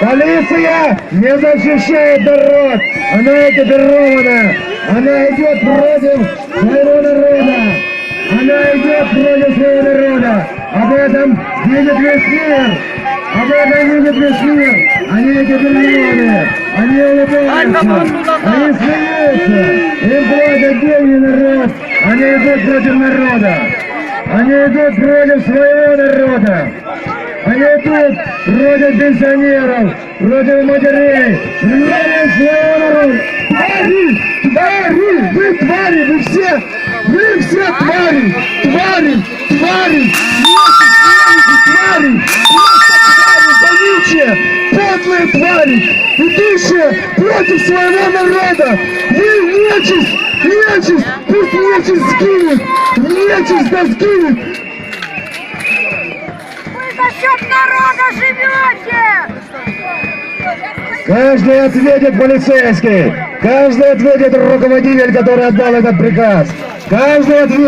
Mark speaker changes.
Speaker 1: Полиция не защищает народ! Она экипирована! Она идет против своего народа! Она идет против своего народа! Об этом видит весь мир! Об этом видит весь мир! Они экипированы! Они улыбаются! Они смеются! Им платят деньги народ! Они идут против народа! Они идут против своего народа! Против пенсионеров, против матерей. Твари! Твари! Вы твари! Вы все! Вы все твари! Твари! Твари! Твари! Вонючие! Подлые твари! Идущие против своего народа! Вы нечисть! Нечисть! Пусть нечисть сгинет! Нечисть да сгинет!
Speaker 2: Живете!
Speaker 1: Каждый ответит полицейский. Каждый ответит руководитель, который отдал этот приказ. Каждый ответит.